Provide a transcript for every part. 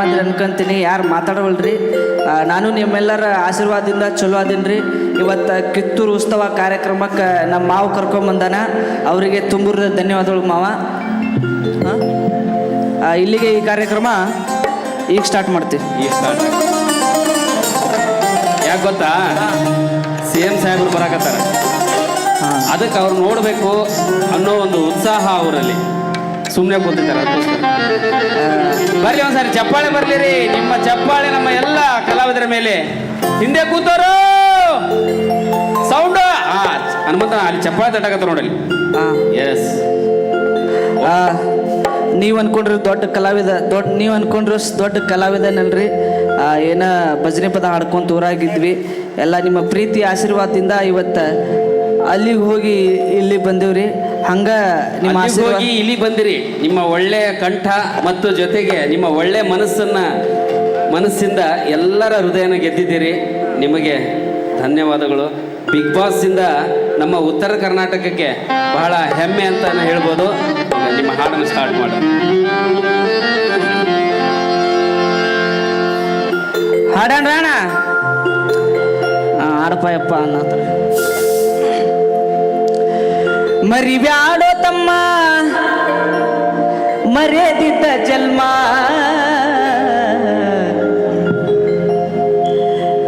ಆರಾಮದ್ರಿ ಅನ್ಕೊಂತೀನಿ ಯಾರು ಮಾತಾಡವಲ್ರಿ? ನಾನು ನಿಮ್ಮೆಲ್ಲರ ಆಶೀರ್ವಾದದಿಂದ ಚಲೋ ಅದೀನಿ ಇವತ್ತು ಕಿತ್ತೂರು ಉತ್ಸವ ಕಾರ್ಯಕ್ರಮಕ್ಕೆ ನಮ್ಮ ಮಾವು ಕರ್ಕೊಂಬಂದಾನ ಅವರಿಗೆ ತುಂಬುರದ ಧನ್ಯವಾದಗಳು ಮಾವ. ಇಲ್ಲಿಗೆ ಈ ಕಾರ್ಯಕ್ರಮ ಈಗ ಸ್ಟಾರ್ಟ್ ಮಾಡ್ತೀವಿ. ಈಗ ಸ್ಟಾರ್ಟ್ ಯಾಕೆ ಗೊತ್ತಾ? ಸಿ ಎಂ ಸಾಹೇಬರು ಬರಾಕತ್ತಾರ. ಅದಕ್ಕೆ ಅವ್ರು ನೋಡಬೇಕು ಅನ್ನೋ ಒಂದು ಉತ್ಸಾಹ ಅವರಲ್ಲಿ. ಸುಮ್ಮನೆ ಕೂತಿದ್ದಾರೆ ಬರ್ಲಿ ಒಂದ್ಸರಿ ಚಪ್ಪಾಳೆ ಬರ್ಲಿರಿ. ನಿಮ್ಮ ಚಪ್ಪಾಳೆ ನಮ್ಮ ಎಲ್ಲ ಕಲಾವಿದರ ಮೇಲೆ. ಹಿಂದೆ ಕೂತೋರು. ಸೌಂಡ್ ಹನುಮಂತ ಅಲ್ಲಿ ಚಪ್ಪಾಳೆ ತಟ್ಟಕತ್ತ ನೋಡಲಿ ಹಾಂ. ಎಸ್ ನೀವು ಅನ್ಕೊಂಡ್ರಿ ದೊಡ್ಡ ಕಲಾವಿದ ದೊಡ್ಡ ನೀವು ಅನ್ಕೊಂಡ್ರ ದೊಡ್ಡ ಕಲಾವಿದನಲ್ರಿ. ಏನ ಭಜನೆ ಪದ ಹಾಡ್ಕೊಂತ ಊರಾಗಿದ್ವಿ ಎಲ್ಲ ನಿಮ್ಮ ಪ್ರೀತಿ ಆಶೀರ್ವಾದದಿಂದ ಇವತ್ತು ಅಲ್ಲಿಗೆ ಹೋಗಿ ಇಲ್ಲಿ ಬಂದೇವ್ರಿ. ಹಂಗ ನಿಮ್ಮ ಆಶೀರ್ವಾದ ಹೋಗಿ ಇಲ್ಲಿ ಬಂದಿರಿ. ನಿಮ್ಮ ಒಳ್ಳೆಯ ಕಂಠ ಮತ್ತು ಜೊತೆಗೆ ನಿಮ್ಮ ಒಳ್ಳೆಯ ಮನಸ್ಸನ್ನ ಮನಸ್ಸಿಂದ ಎಲ್ಲರ ಹೃದಯನ ಗೆದ್ದಿದ್ದೀರಿ. ನಿಮಗೆ ಧನ್ಯವಾದಗಳು. ಬಿಗ್ ಬಾಸ್ ಇಂದ ನಮ್ಮ ಉತ್ತರ ಕರ್ನಾಟಕಕ್ಕೆ ಬಹಳ ಹೆಮ್ಮೆ ಅಂತ ಹೇಳ್ಬೋದು. ನಿಮ್ಮ ಹಾಡನ್ನು ಸ್ಟಾರ್ಟ್ ಮಾಡಿ ಹಾಡಣ ರಾಣ. ಆಡಪ್ಪ ಯಪ್ಪ ಅನ್ನತ್ರ. ಮರಿಬ್ಯಾಡೋ ತಮ್ಮ. ಮರೆದಿದ್ದ ಜನ್ಮ.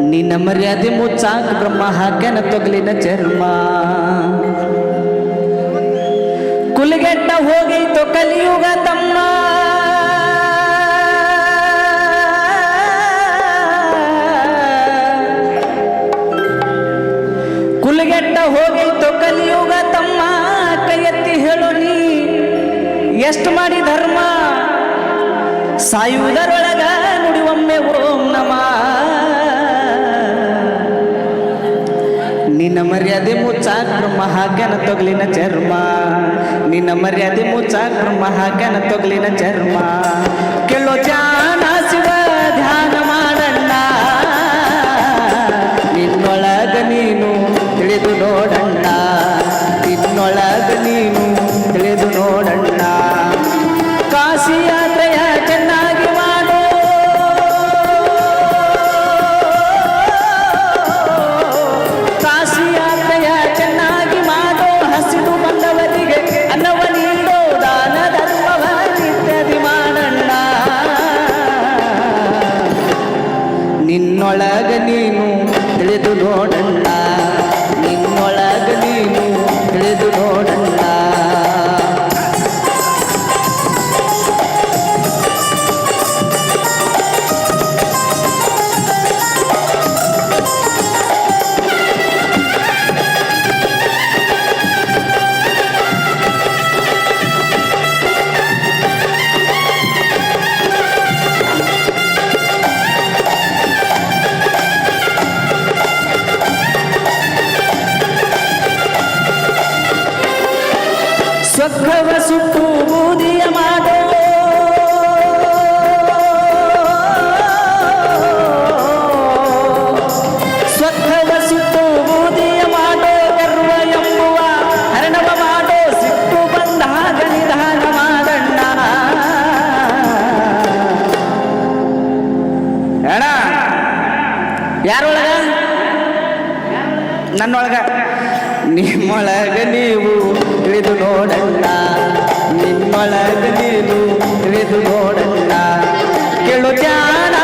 ನಿನ್ನ ಮರ್ಯಾದೆ ಮುಚ್ಚಾಕ ಬ್ರಹ್ಮ, ಹಾಕ್ಯನ ತೊಗಲಿನ ಚರ್ಮ. ಕುಲಿಗೆಟ್ಟ ಹೋಗೈತೋ ಕಲಿಯುಗ ತಮ್ಮ. ಎಷ್ಟು ಮಾಡಿ ಧರ್ಮ? ಸಾಯುವುದರೊಳಗ ನುಡಿವೊಮ್ಮೆ ಓಂ ನಮ. ನಿನ್ನ ಮರ್ಯಾದೆ ಮುಚ್ಚಾಕ್ರ ಹಾಕ್ಯಾನ ತೊಗಲಿನ ಚರ್ಮ. ನಿನ್ನ ಮರ್ಯಾದೆ ಮುಚ್ಚಾಕ್ರ ಹಾಕ್ಯಾನ ತೊಗಲಿನ ಚರ್ಮ. ಕೇಳೋ ಜಾನ ಶಿವ, ಧ್ಯಾನ ಮಾಡಣ್ಣ. ನಿನ್ನೊಳಗ ನೀನು ತಿಳಿದು ನೋಡಣ್ಣ. ನಿನ್ನೊಳಗ ನೀನು ನಿನ್ನೊಳಗ ನೀನು ತಿಳಿದು ನೋಡಣ್ಣ. ನಿಮ್ಮೊಳಗ ನೀವು ತಿಳಿದು ನೋಡಣ್ಣ ನಿಮ್ಮೊಳಗ ನೀನು ತಿಳಿದು ನೋಡಣ್ಣ ಕೇಳು ಧ್ಯಾನ.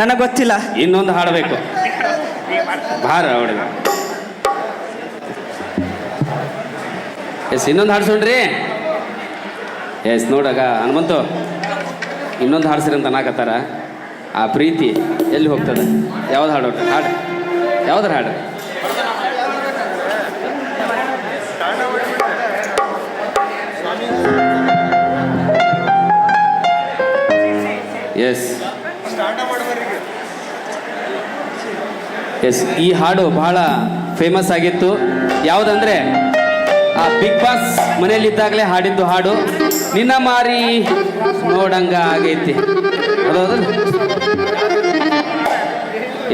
ನನಗೆ ಗೊತ್ತಿಲ್ಲ ಇನ್ನೊಂದು ಹಾಡಬೇಕು. ಭಾರ ಹುಡುಗ ಎಸ್, ಇನ್ನೊಂದು ಹಾಡ್ಸೋಣ್ರಿ ಎಸ್, ನೋಡಾಗ, ಹನುಮಂತು. ಇನ್ನೊಂದು ಹಾಡ್ಸಿರಿ ಅಂತ ಅನ್ನಕತ್ತಾರ ಆ ಪ್ರೀತಿ ಎಲ್ಲಿ ಹೋಗ್ತದೆ? ಯಾವ್ದು ಹಾಡು ಹಾಡು. ಯಾವ್ದಾರ ಹಾಡು? ಎಸ್. ಎಸ್ ಈ ಹಾಡು ಬಹಳ ಫೇಮಸ್ ಆಗಿತ್ತು. ಯಾವುದಂದ್ರೆ, ಆ ಬಿಗ್ ಬಾಸ್ ಮನೆಯಲ್ಲಿದ್ದಾಗಲೇ ಹಾಡಿದ್ದು ಹಾಡು, ನಿನ್ನ ಮಾರಿ ನೋಡಂಗ ಆಗೈತಿ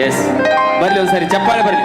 ಎಸ್ ಬರ್ಲಿ ಒಂದ್ಸರಿ, ಚಪ್ಪಾಳೆ ಬರ್ಲಿ.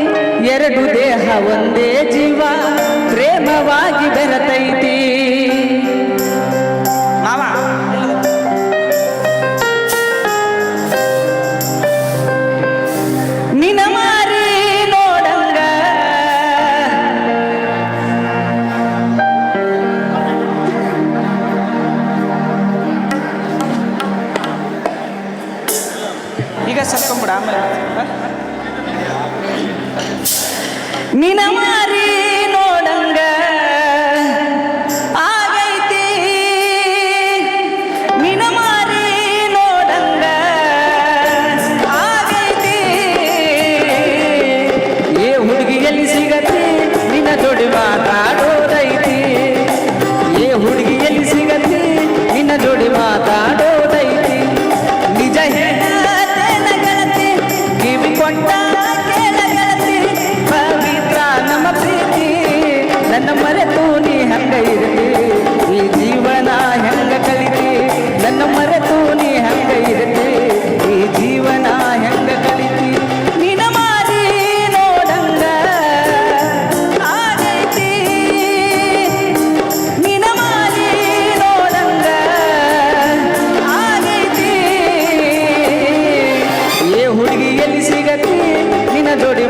ಎರಡು ದೇಹ ಒಂದೇ ಜೀವ ಪ್ರೇಮವಾಗಿ ಬೆರತೈತಿ. ನಿನ ನಿನ್ನ ಜೋಡಿ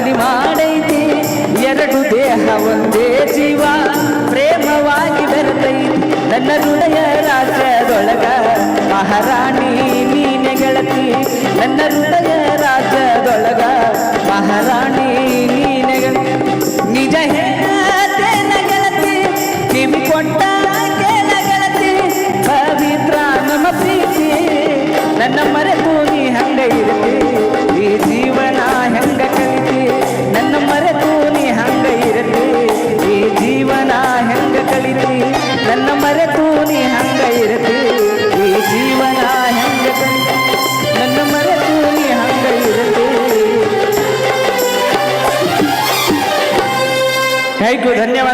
ಮನಿ ಮಾಡೈತಿ. ಎರಡು ದೇಹ ಒಂದೇ ಜೀವ, ಪ್ರೇಮವಾಗಿ ಬೆರತೈತಿ. ನನ್ನ ಹೃದಯ ರಾಜ್ಯದೊಳಗ ಮಹಾರಾಣಿ ನೀನೆ ಗೆಳತಿ. ನನ್ನ ಹೃದಯ ರಾಜ್ಯದೊಳಗ ಮಹಾರಾಣಿ ನೀನೆ ನಿಜ ಹೇಳ್ತೇನ ಗೆಳತಿ ಕೊಟ್ಟ